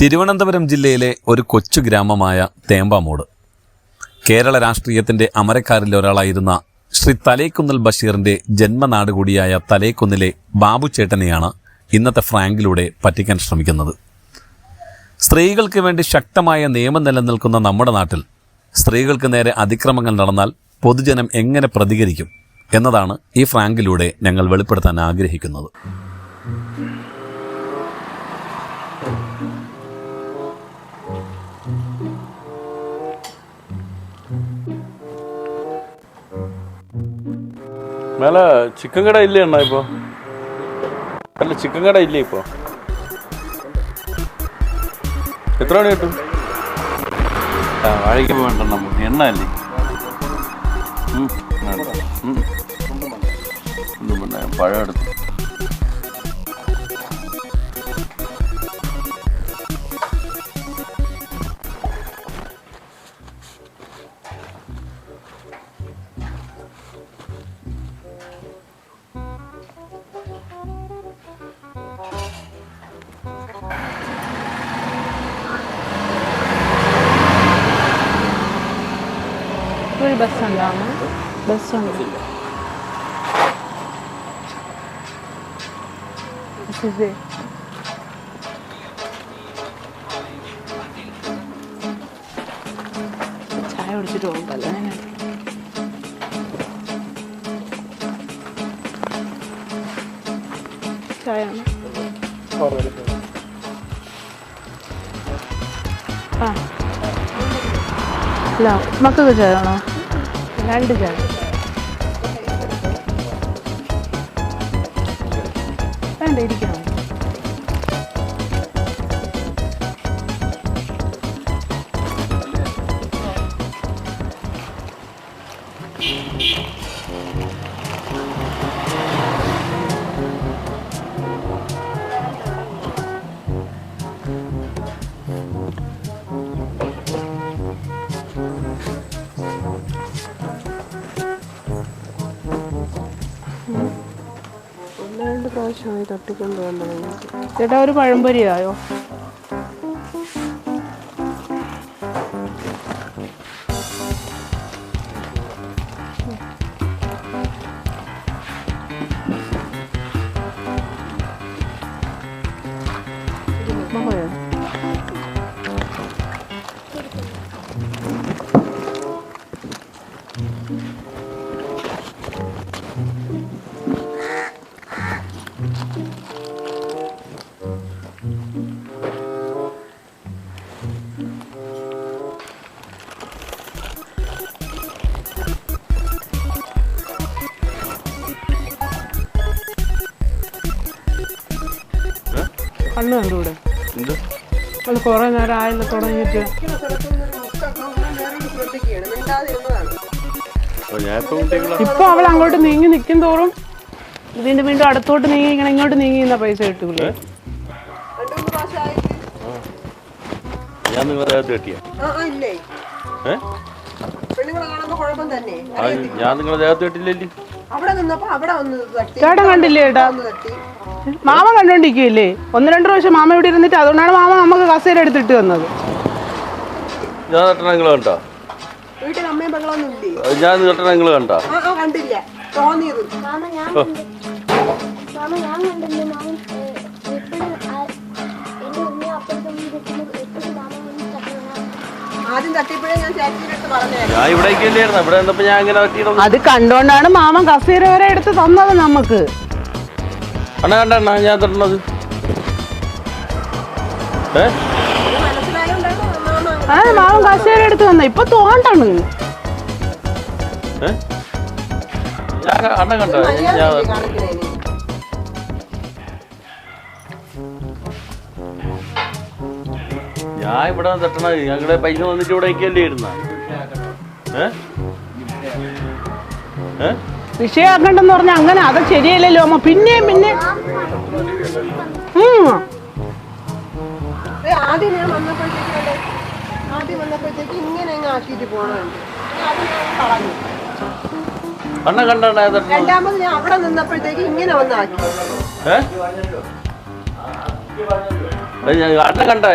തിരുവനന്തപുരം ജില്ലയിലെ ഒരു കൊച്ചു ഗ്രാമമായ തേമ്പാമൂട്. കേരള രാഷ്ട്രീയത്തിന്റെ അമരക്കാരിൽ ഒരാളായിരുന്ന ശ്രീ തലേക്കുന്നൽ ബഷീറിന്റെ ജന്മനാട് കൂടിയായ തലേക്കുന്നിലെ ബാബു ചേട്ടനെയാണ് ഇന്നത്തെ ഫ്രാങ്കിലൂടെ പറ്റിക്കാൻ ശ്രമിക്കുന്നത്. സ്ത്രീകൾക്ക് വേണ്ടി ശക്തമായ നിയമം നിലനിൽക്കുന്ന നമ്മുടെ നാട്ടിൽ സ്ത്രീകൾക്ക് നേരെ അതിക്രമങ്ങൾ നടന്നാൽ പൊതുജനം എങ്ങനെ പ്രതികരിക്കും എന്നതാണ് ഈ ഫ്രാങ്കിലൂടെ ഞങ്ങൾ വെളിപ്പെടുത്താൻ ആഗ്രഹിക്കുന്നത്. മേലെ ചിക്കൻ കട ഇല്ലേ അണ്ണാ ഇപ്പൊ? അല്ല ചിക്കൻ കട ഇല്ലേ ഇപ്പൊ? എത്ര മണി കിട്ടും? ആ വേണ്ട നമുക്ക് എണ്ണ അല്ലേ? പഴം എടുത്തു ഒരു ബസ്സുണ്ട്. ചായ കുടിച്ചിട്ട് പോകുമ്പല്ലേ ചായ ആ. അല്ല മക്കൾക്ക് ചായ വേണോ? രണ്ട് ചായ തട്ടിക്കൊണ്ട് വന്നത് ചേട്ടാ ഒരു പഴംപൊരിയായോ കണ്ണു കണ്ടു ഇവിടെ അത് കുറെ നേരം ആയെന്ന് തുടങ്ങിയിട്ട്. ഇപ്പൊ അവൾ അങ്ങോട്ട് നീങ്ങി നിൽക്കും തോറും വീണ്ടും വീണ്ടും അടുത്തോട്ട് നീങ്ങി ഇങ്ങനെ ഇങ്ങോട്ട് നീങ്ങി നിന്ന പൈസ കിട്ടുകയുള്ളു രണ്ടു മൂന്ന് പ്രാവശ്യമായിട്ട് ഞാൻ നിങ്ങളെ ദേഹത്ത് കെട്ടിയ. ഞാൻ നിങ്ങളെ ദേഹത്ത് കെട്ടില്ലല്ലേ അവിടെ നിന്നപ്പോ അവിടെ ഒന്ന് തട്ടി ചേട്ടൻ കണ്ടില്ലേ ചേട്ടാ ഒന്ന് തട്ടി മാമ കണ്ടോണ്ടിരിക്കുകയല്ലേ ഒന്ന് രണ്ട് പ്രാവശ്യം മാമ ഇവിടെ ഇരുന്നിട്ട് അതുകൊണ്ടാണ് മാമ നമുക്ക് കസേര എടുത്തിട്ട് വന്നത്. ഞാൻ കണ്ട? വീട്ടിൽ അമ്മയും പെങ്ങളൊന്നും ഇല്ലേ? ഞാൻ കണ്ട? ആ ആ കണ്ടില്ല. തോന്നിയത്. മാമ ഞാൻ കണ്ടിട്ടുണ്ട് മാമ ഞാൻ കണ്ടില്ല. മാമൻ എപ്പോഴും എന്റെ ഉമ്മയും അപ്പുറത്തും നിൽക്കുമ്പോൾ എപ്പോഴും മാമ ഞാൻ ഇവിടേക്ക് ഇവിടെ വന്നപ്പോ ഞാൻ ഇങ്ങനെ പറ്റിയിടും അത് കണ്ടോണ്ടാണ് മാമൻ കസേര വരെ എടുത്ത് തന്നത് നമുക്ക്. അണ്ണ കണ്ട അണ്ണ ഞാൻ തട്ടണത്? ആ മാമൻ കസേര എടുത്ത് തന്ന ഇപ്പൊ തോണ്ടാണ് അണ്ണ കണ്ട? ഞാൻ ഞാൻ ഇവിടെ തട്ടണത് ഞങ്ങളുടെ പൈസ വന്നിട്ട് ഇവിടെ അല്ലേ ഇരുന്ന വിഷയാക്കണ്ടെന്ന് പറഞ്ഞ അങ്ങനെ അത് ശരിയല്ലല്ലോ അമ്മ. പിന്നെയും പിന്നെ ആദ്യം ഞാൻ വന്നപ്പോഴത്തേക്ക് അവിടെ ആദ്യം വന്നപ്പോഴത്തേക്ക് ഇങ്ങനെ അങ്ങ് ആക്കിയിട്ട് പോകണുണ്ട് കണ്ടാണ് രണ്ടാമത് ഞാൻ അവിടെ നിന്നപ്പോഴത്തേക്ക് ഇങ്ങനെ വന്ന് ആക്കി. കണ്ട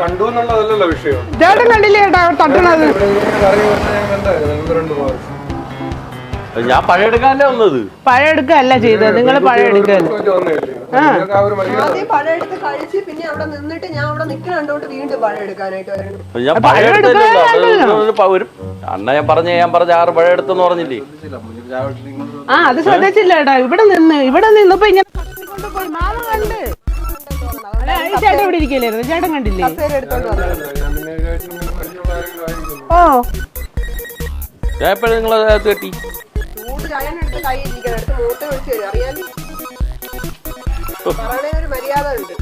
കണ്ടു എന്നുള്ളതല്ലല്ലോ വിഷയം. ചേട്ടൻ കണ്ടില്ലേ ചേട്ടാ തട്ടണത് ഞാൻ കണ്ടായിരുന്നു രണ്ട് പ്രാവശ്യം. ഞാൻ പഴയ എടുക്കാനല്ലേ വന്നത്. പഴയെടുക്കല്ല ചെയ്തത്. നിങ്ങൾ പഴയ എടുക്കല്ല ഇപ്പൊ വന്നതല്ലേ? നിങ്ങൾക്ക് ആ ഒരു മര്യാദ ആദ്യം പഴം എടുത്ത് കഴിച്ച് പിന്നെ അവിടെ നിന്നിട്ട് ഞാൻ അവിടെ വീണ്ടും പഴം എടുക്കാനായിട്ട് വരുന്നു അത് ഞാൻ ഒരു അണ്ണ ഞാൻ പറഞ്ഞ ഞാൻ പറഞ്ഞ ആറ് പറഞ്ഞില്ലേ? ആ അത് ശ്രദ്ധിച്ചില്ല ഇവിടെ നിന്ന് ഇവിടെ നിന്നപ്പോ ഇങ്ങനെ. മാമ കണ്ട്. ചേട്ടൻ ഇവിടെ ചേട്ടൻ കണ്ടില്ലേ? ഓ. ഞാൻ എപ്പോഴും നിങ്ങളെ അകത്ത് കെട്ടി.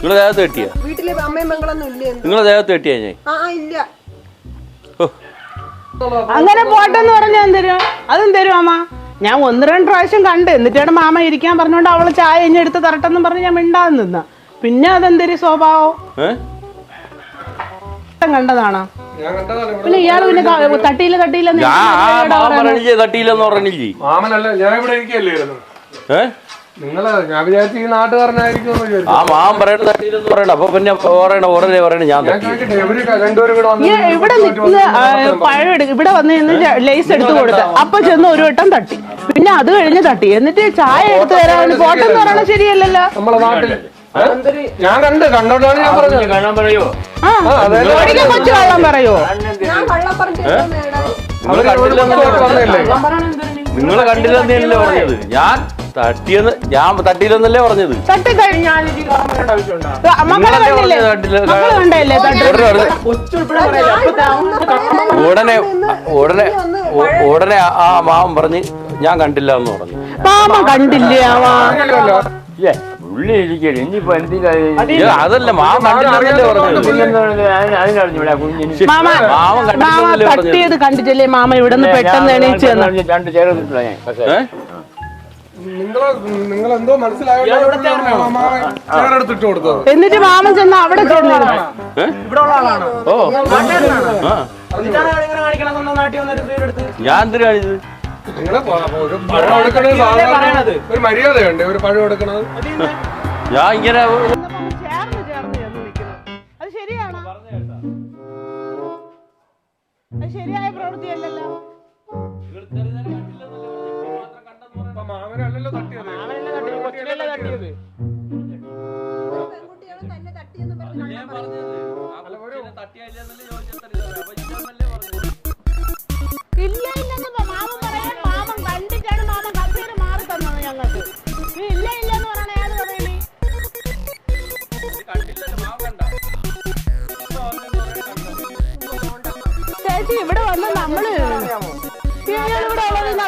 നിങ്ങളെ ദേഹത്ത് കെട്ടിയാ? വീട്ടിലെ അമ്മയും ഇല്ലേ നിങ്ങളെ ദേഹത്ത് കെട്ടിയാ ഞാൻ? ആ ഇല്ല. അങ്ങനെ പോട്ടെന്ന് പറഞ്ഞ എന്തരും? അതെന്തരും അമ്മ ഞാൻ ഒന്ന് രണ്ട് പ്രാവശ്യം കണ്ട്. എന്നിട്ടാണ് മാമ ഇരിക്കാൻ പറഞ്ഞോണ്ട് അവൾ ചായ ഇനി എടുത്ത് തരട്ടെന്ന് പറഞ്ഞ് ഞാൻ മിണ്ടാതെ നിന്ന. പിന്നെ അതെന്തൊരു സ്വഭാവം? ഞാൻ കണ്ടതാണ് ഇവിടെ. പിന്നെ ഇയാൾ പിന്നെ ക- തട്ടിയില്ല തട്ടിയില്ല ആ എന്തിനാ മാമൻ പറഞ്ഞില്ലേ തട്ടിയില്ലെന്ന് പറഞ്ഞില്ലേ? മാമനല്ല ഞാൻ ഇവിടെ ഇരിക്കല്ലായിരുന്നു ഏ? നിങ്ങൾ ഞാൻ വിചാരിച്ചു ഈ നാട്ടുകാരനായിരിക്കും ആ മാം പറയണ തട്ടിയില്ലെന്ന് പറയണ അപ്പൊ പിന്നെ പറയണ ഉടനെ പറയണ ഞാൻ ഇവിടെ നിൽക്കുന്ന പഴം എടുക്കും ഇവിടെ വന്ന് നിന്ന് ലേസ് എടുത്ത് കൊടുത്ത്. അപ്പൊ ചെന്ന് ഒരു വട്ടം തട്ടി. പിന്നെ അത് കഴിഞ്ഞ് തട്ടി. എന്നിട്ട് ചായ എടുത്തു തരാൻ ഫോട്ടോ ശരിയല്ലല്ലോ. നമ്മളെ നാട്ടിൽ ഞാൻ കണ്ട് കണ്ടോണ്ടാണ് ഞാൻ പറഞ്ഞത്. ആ ഒരിക്കൽ കൊച്ചു കള്ളം പറയോ. നിങ്ങൾ? കണ്ടില്ലെന്നല്ലേ പറഞ്ഞത്. ഞാൻ തട്ടിയെന്ന് ഞാൻ തട്ടിയില്ലെന്നല്ലേ പറഞ്ഞത്. ഉടനെ ഉടനെ ഉടനെ ആ മാമൻ പറഞ്ഞ് ഞാൻ കണ്ടില്ല എന്ന് പറഞ്ഞു. മാമ കണ്ടില്ലേ? പുള്ളി ഇരിക്കട്ടെ ഇനിയിപ്പോ എന്തിനാ അതല്ല കണ്ടില്ലെന്നല്ലേ പറഞ്ഞത്? മാമ മാമൻ മാമ കണ്ടില്ലെന്നല്ലേ പറഞ്ഞത്. തട്ടിയത് കണ്ടിട്ടല്ലേ മാമ? ഇവിടെ നിന്ന് പെട്ടെന്ന് എണീച്ച് വന്നു. ഏ? നിങ്ങളെ നിങ്ങൾ എന്തോ മനസ്സിലായോണ്ടാണ് ചേരെടുത്തിട്ട് കൊടുത്തത്? എന്നിട്ട് മാമൻ ചെന്ന് അവിടെ ചെന്നിരുന്നു. ഏ? ഓ. ആ. ഞാൻ എന്തിനാ കാണിച്ചത് നിങ്ങളെ ഒരു പഴം എടുക്കണത് സാധാരണ ഒരു മര്യാദയുണ്ട് ഒരു പഴം എടുക്കണത് ഞാൻ ഇങ്ങനെ ചേർന്ന് ചേർന്ന് ചെന്ന് നിൽക്കുന്നു അത് ശരിയാണോ? അത് ശരിയായ പ്രവൃത്തിയല്ലല്ലോ.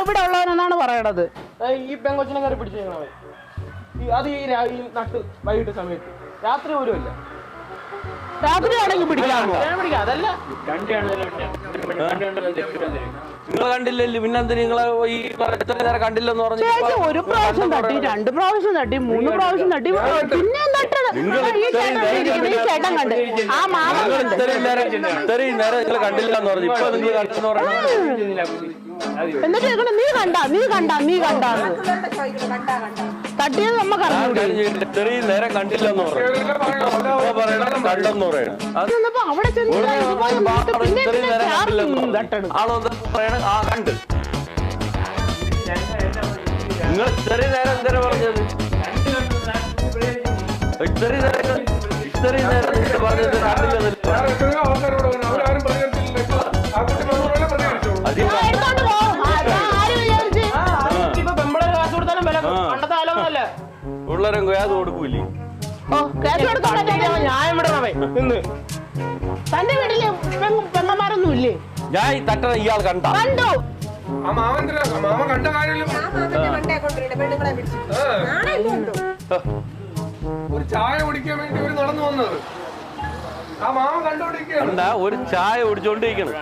ഇവിടെ ഉള്ളവനെന്നാണ് പറയണത്. ഈ പെങ്കൊച്ചിനെ കയറി പിടിച്ചേക്കണവൻ അത് ഈ രാ- ഈ നട്ട് വൈകിട്ട് സമയത്ത്. രാത്രി പോലും ഇല്ല. രാത്രി ആണെങ്കിൽ പിടിക്കാമോ ഞാൻ പിടിക്കാം. അതല്ല. നിങ്ങളെ കണ്ടില്ലല്ലോ പിന്നെ എന്തിനാ നിങ്ങളെ ഈ പറ- എത്ര നേരം കണ്ടില്ലെന്ന് പറഞ്ഞു ചേച്ചി ഒരു പ്രാവശ്യം തട്ടി രണ്ട് പ്രാവശ്യം തട്ടി മൂന്ന് പ്രാവശ്യം തട്ടി പിന്നെ ഈ ചേട്ടൻ ഇരിക്കുന്നു, ഈ ചേട്ടൻ കണ്ട്. ആ മാമ കണ്ട്. ഇത്രയും നേരം ഇത്രയും നേരം നിങ്ങൾ കണ്ടില്ല എന്ന് പറഞ്ഞു ഇപ്പൊ നിങ്ങൾ കണ്ടെന്ന് പറഞ്ഞു എന്നിട്ട് ചോദിക്കണം, നീ കണ്ട നീ കണ്ട നീ കണ്ട പിള്ളേരുടെ കണ്ടാ കണ്ടാ തട്ടിയത് കഴിഞ്ഞിട്ട് ഇത്രയും നേരം കണ്ടില്ലെന്ന് പറയണ കണ്ടെന്ന് പറയണ. ചെന്നപ്പോ അവിടെ ചെന്ന് ആളോ പറയണ ആ കണ്ട്. നിങ്ങൾ ഇത്രയും നേരം എന്തിനാ പറഞ്ഞത്? ഇത്രയും നേരം ഇത്രയും നേരം പറഞ്ഞത്? കണ്ടില്ലെന്നല്ലേ പിള്ളേരും ഗ്യാസ് കൊടുക്കൂലേ ഞാൻ ഇവിടെ നിന്ന്. തന്റെ വീട്ടിൽ പെങ്ങ- പെങ്ങന്മാരൊന്നും ഇല്ലേ? ഞാൻ ഈ തട്ടണ ഇയാൾ കണ്ട. കണ്ടു? മാമൻ ഒരു ചായ കുടിക്കാൻ വേണ്ടി ഇവർ നടന്നു വന്നത്. ഒരു ചായ കുടിച്ചോണ്ടിരിക്കണം.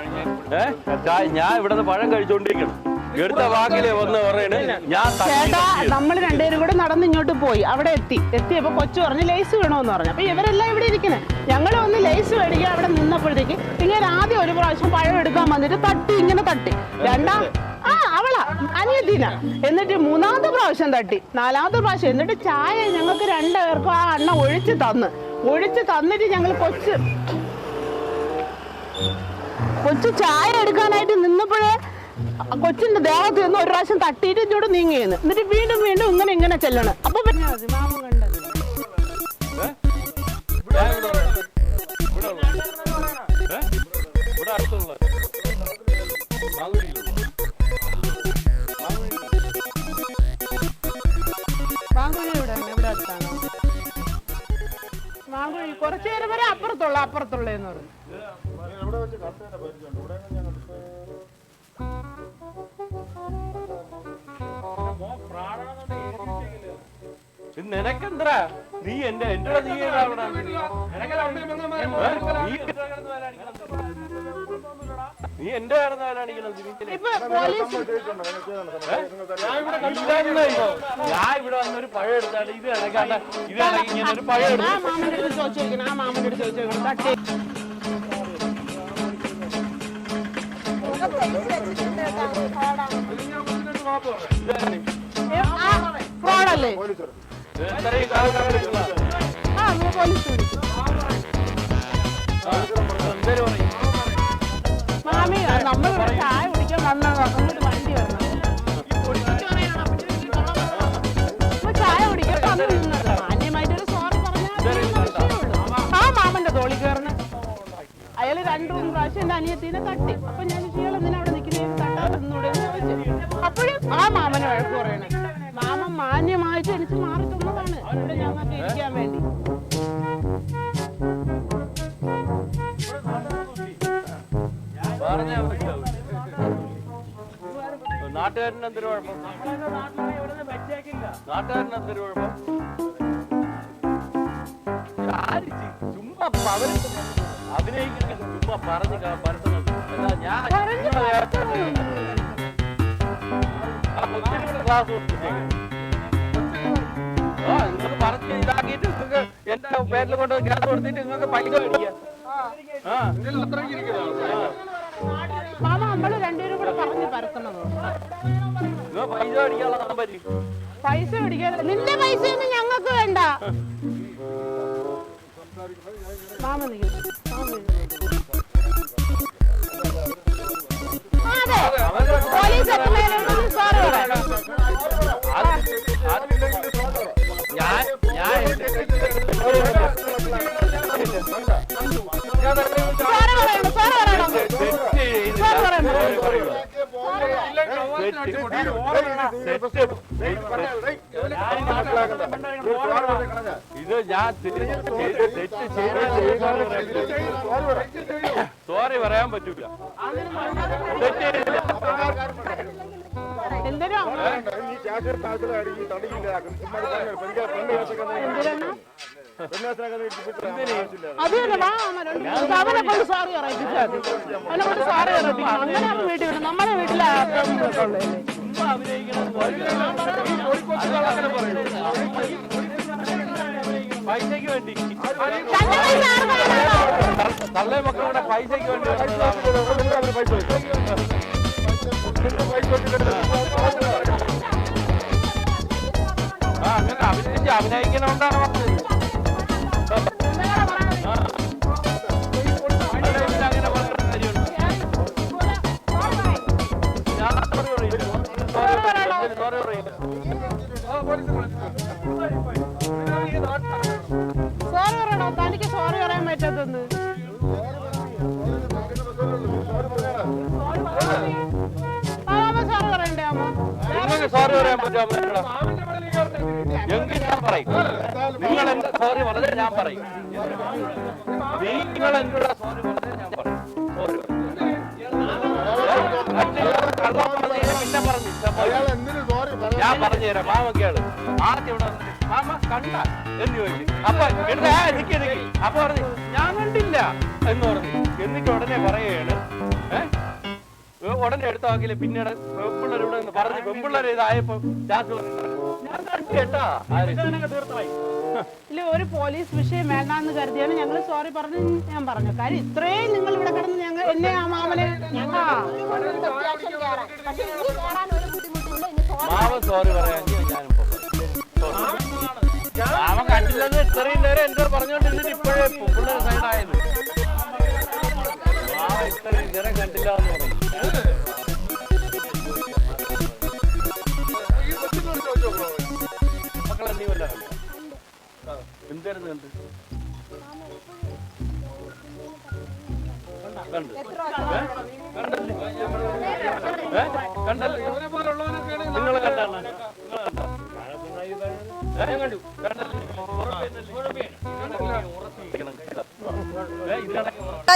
ഏ? ചായ ഞാൻ ഇവിടുന്ന് പഴം കഴിച്ചോണ്ടിരിക്കണം. എടുത്ത വാക്കിലെ വന്ന് പറയണ് ഞാൻ ചേട്ടാ. നമ്മൾ രണ്ടുപേരും കൂടെ നടന്ന് ഇങ്ങോട്ട് പോയി. അവിടെ എത്തി. എത്തിയപ്പോ കൊച്ചു പറഞ്ഞ് ലൈസ് വേണോന്ന് പറഞ്ഞു. അപ്പൊ ഇവരെല്ലാം ഇവിടെ ഇരിക്കണേ ഞങ്ങൾ ഒന്ന് ലൈസ് മേടിക്കുക അവിടെ നിന്നപ്പോഴത്തേക്ക് ഇങ്ങനെ ആദ്യം ഒരു പ്രാവശ്യം പഴം എടുക്കാൻ വന്നിട്ട് തട്ടി ഇങ്ങനെ തട്ടി. രണ്ടാം ആ അവളാ അനിയത്തിന. എന്നിട്ട് മൂന്നാമത്തെ പ്രാവശ്യം തട്ടി. നാലാമത്തെ പ്രാവശ്യം. എന്നിട്ട് ചായ ഞങ്ങൾക്ക് രണ്ടുപേർക്കും ആ അണ്ണ ഒഴിച്ച് തന്ന്. ഒഴിച്ച് തന്നിട്ട് ഞങ്ങൾ കൊച്ച് കൊച്ചു ചായ എടുക്കാനായിട്ട് നിന്നപ്പോഴേ കൊച്ചിന്റെ ദേഹത്ത് നിന്ന് ഒരു പ്രാവശ്യം തട്ടിയിട്ട് ഇങ്ങോട്ട് നീങ്ങിയെന്ന്. എന്നിട്ട് വീണ്ടും വീണ്ടും ഇങ്ങനെ ഇങ്ങനെ ചെല്ലണം. അപ്പൊ കുറച്ചു നേരം വരെ അപ്പുറത്തുള്ള അപ്പുറത്തുള്ള എന്ന് പറഞ്ഞു. നിനക്കെന്തരാ നീ എന്റെ എന്റെ നീ? നീ നീ എന്റെ ഞാൻ ഇവിടെ വന്നൊരു പഴം എടുത്താണ്ട് ഇത് ഇണക്കാണ്ട ഇത് ഇണക്കി ഇങ്ങനെ ഒരു പഴം എടുത്തു ആ മാമന്റെ അടുത്ത് ചോദിച്ചേക്കണം ആ മാമന്റെ അടുത്ത് ചോദിച്ചേക്കണം ഫ്രോഡല്ലേ? നമ്മൾ മാമി നമ്മളിവിടെ ചായ കുടിക്കാൻ വന്നതാ. അങ്ങോട്ട് വണ്ടി ഇപ്പൊ ചായ കുടിക്കാൻ വന്നു മാന്യമായിട്ടൊരു സോറി പറഞ്ഞാൽ ആ മാമന്റെ തോളി കയറുന്ന അയാൾ രണ്ടു മൂന്ന് പ്രാവശ്യം എന്റെ അനിയത്തിനെ തട്ടി. അപ്പൊ ഞാൻ ഇയാൾ എന്തിനാ അവിടെ നിൽക്കുന്നത് തട്ടാതെ നിന്നൂടെ? ചോദിച്ചു. അപ്പോഴും ആ മാമനെ വഴക്ക് പറയണേ. എനിക്ക് മാറി തന്നതാണ് ഇവിടെ ഞങ്ങൾക്ക് ഇരിക്കാൻ വേണ്ടി. നാട്ടുകാരന് എന്തൊരു കുഴപ്പം നാട്ടുകാരന് എന്തൊരു കുഴപ്പം ചുമ്മാ അവർ അഭിനയിക്കുന്ന ചുമ്മാ പറഞ്ഞ് പരത്തുന്നത് അല്ല ഞാൻ ക്ലാസ് കൊടുത്തിട്ടേക്ക്. ഇതാക്കിയിട്ട് നിങ്ങൾക്ക് എന്റെ പേരിൽ കൊണ്ട് ഗ്യാസ് കൊടുത്തിട്ട് നിങ്ങൾക്ക് പൈസ മേടിക്കാം. മാമ നമ്മൾ രണ്ടുപേരും കൂടെ പറഞ്ഞ് പരത്തണത് പൈസ മേടിക്കാനുള്ള നമ്പർ പൈസ പിടിക്കാതെ നിന്റെ പൈസ ഒന്നും ഞങ്ങൾക്ക് വേണ്ട. മാമ. പോലീസ് എത്തുന്നതിനോട് സാറ് പറയാം. ഇത് ഞാൻ തെറ്റ് സോറി പറയാൻ പറ്റൂല തെറ്റ് സാറി മതി അവനെ കൊണ്ട് സാറി പറയിപ്പിക്കണം അങ്ങനെ വീട്ടിൽ വിടും നമ്മുടെ വീട്ടിലെ പൈസക്ക് വേണ്ടി തന്റെ പൈസ ആർക്കാ വേണ്ടത്? തള്ളേ മക്കളുടെ പൈസക്ക് വേണ്ടി അഭിനയിക്കണോണ്ടാണ് പറഞ്ഞത് പറയാൻ പറ്റുമോ? എങ്കിൽ ഞാൻ പറയും. നിങ്ങൾ എന്റെ സോറി വളരെ ഞാൻ പറയും. നിങ്ങൾ എന്നോട് സോറി വളരെ ഞാൻ പറയും. സോറി പിന്നെ പറഞ്ഞു ഞാൻ പറഞ്ഞുതരാം. മാമ കേൾ ആദ്യം ഇവിടെ മാമ കണ്ട എന്ന് ചോദിച്ചു അപ്പൊ എടുത്ത നിക്ക് നിക്ക്. അപ്പൊ പറഞ്ഞു ഞാൻ കണ്ടില്ല എന്ന് പറഞ്ഞു. എന്നിട്ട് ഉടനെ പറയുകയാണ് ഉടനെ എടുത്ത വാക്കിൽ പിന്നീട് പെമ്പിള്ളേർ ഇവിടെ നിന്ന് പറഞ്ഞു പെമ്പിള്ളേർ ഇതായപ്പോ കേട്ടാ. ഇല്ല ഒരു പോലീസ് വിഷയം വേണ്ടാന്ന് കരുതിയാണ്. ഞങ്ങൾ സോറി പറഞ്ഞു ഞാൻ പറഞ്ഞു. കാര്യം ഇത്രയും നിങ്ങൾ ഇവിടെ കിടന്ന് ഞങ്ങൾ എന്നെ ആ മാമനെ മാമൻ സോറി പറയാൻ മാമൻ കണ്ടില്ലെന്ന് ഇത്രയും നേരം പറഞ്ഞോണ്ടിരുന്നിട്ട് ഇപ്പോഴേ പിള്ളേർ സൈഡായത് ആ ഇത്രയും നേരം കണ്ടില്ല എന്ന് പറഞ്ഞു. എന്തായിരുന്നു കണ്ട് കണ്ട് കണ്ടല്ലേ? നിങ്ങൾ കണ്ടാണ്. ഞാൻ കണ്ടു. കണ്ടല്ലേ?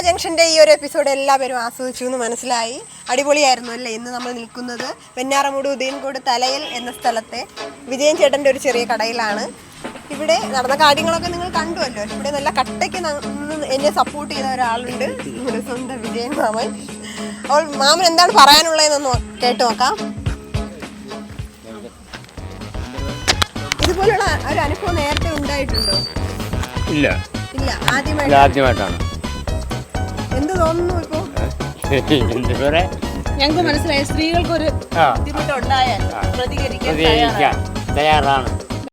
ജംഗ്ഷന്റെ ഈ ഒരു എപ്പിസോഡ് എല്ലാവരും ആസ്വദിച്ചു എന്ന് മനസ്സിലായി. അടിപൊളിയായിരുന്നു അല്ലേ ഇന്ന് നമ്മൾ നിൽക്കുന്നത്? വെഞ്ഞാറമൂട് ഉദയൻകോട് തലയിൽ എന്ന സ്ഥലത്തെ വിജയൻ ചേട്ടന്റെ ഒരു ചെറിയ കടയിലാണ്. ഇവിടെ നടന്ന കാര്യങ്ങളൊക്കെ നിങ്ങൾ കണ്ടുവല്ലോ. ഇവിടെ നല്ല കട്ടയ്ക്ക് എന്നെ സപ്പോർട്ട് ചെയ്ത ഒരാളുണ്ട്. നമ്മുടെ സ്വന്തം വിജയൻ മാമൻ. അപ്പോൾ മാമൻ എന്താണ് പറയാനുള്ളതെന്ന് കേട്ട് നോക്കാം. ഇതുപോലുള്ള ഒരു അനുഭവം നേരത്തെ ഉണ്ടായിട്ടുണ്ടോ? ഇല്ല. ഇല്ല. ആദ്യമായിട്ട്. ആദ്യമായിട്ടാണ്. എന്ത് തോന്നുന്നു ഇപ്പോ? എന്തുവരെ ഞങ്ങൾക്ക് മനസ്സിലായി സ്ത്രീകൾക്കൊരു ബുദ്ധിമുട്ടുണ്ടായാൽ പ്രതികരിക്കാൻ തയ്യാറാണ്.